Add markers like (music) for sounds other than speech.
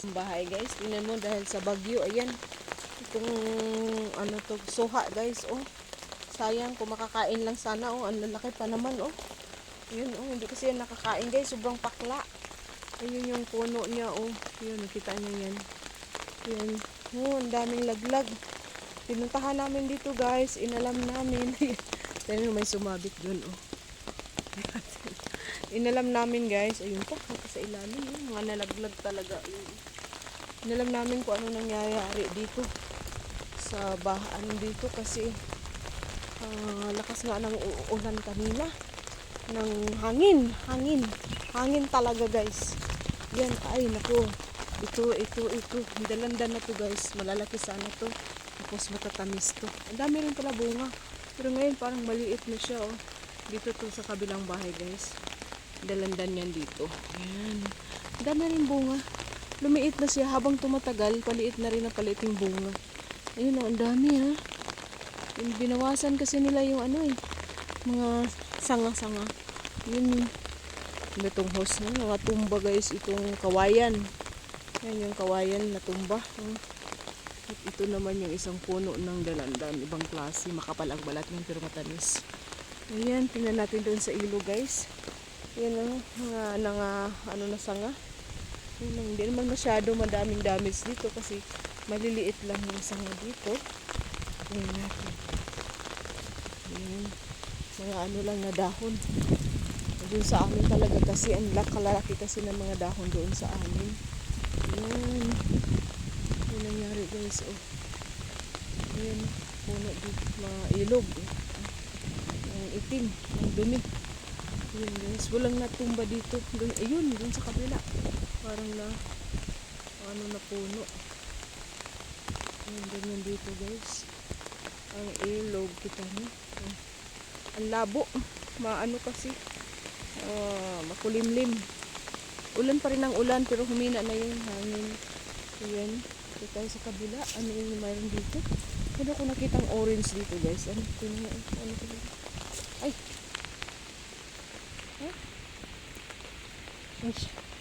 Bahay guys, tingnan mo dahil sa bagyo, ayan. Itong ano to, suha guys, oh. Sayang kung makakain lang sana, oh. Ang lalaki pa naman, oh. Yun, oh, hindi kasi yan nakakain guys, sobrang pakla. Ayun yung puno niya, oh. Yun, nakita niyo yan. Yan. Oh, ang daming laglag. Pinuntahan namin dito guys, inalam namin. (laughs) Mo, may sumabit dun, oh. Inalam namin guys, ayun pa, sa ilalim, yun, mga nalaglag talaga. Yun. Inalam namin kung ano nangyayari dito. Sa bahaan dito kasi ah, lakas nga ng u- ulan kanina. Ng hangin, hangin, hangin talaga guys. Yan, ay nako, ito, ito, ito, dalandan na to guys, malalaki sana to, tapos matatamis to. Ang dami rin pala bunga, pero ngayon parang maliit na siya oh. Dito to sa kabilang bahay guys, dalandan yan dito. Yan, ang dami rin bunga. Lumiit na siya habang tumatagal, paliit na rin ang paliit yung bunga. Ayun oh, ang dami ha. Yung binawasan kasi nila yung ano eh, mga sanga-sanga. Yun, itong host na, mga tumba guys, itong kawayan. Yan yung kawayan na tumba. Hmm. At ito naman yung isang puno ng dalandan, ibang klase, makapal ang balat niyan pero matamis. Ayan, tingnan natin doon sa ilo guys. Yan ang mga nanga, ano na sanga. Yun lang, hindi naman masyado madaming damage dito kasi maliliit lang yung sanga dito. Tingnan natin. Yan. Mga ano lang na dahon. Doon sa amin talaga kasi ang lak- kalalaki kasi ng mga dahon doon sa amin. Yan. Yan nangyari guys. Oh. Yan. Puno dito. Mga ilog. Ang itim. Ang dumi. Yan guys. Walang natumba dito. Doon, ayun. Doon sa kabila. Parang na ano na puno. Ayan, ganyan dito guys. Ang ilog kita niyo. Oh. Ang labo. Maano kasi. ah, makulimlim. Ulan pa rin ang ulan pero humina na yung hangin. Ayan. Ito sa kabila. Ano yung mayroon dito? Pero ako nakitang orange dito guys. Ano? Ano ito? Ay! Huh? Ay!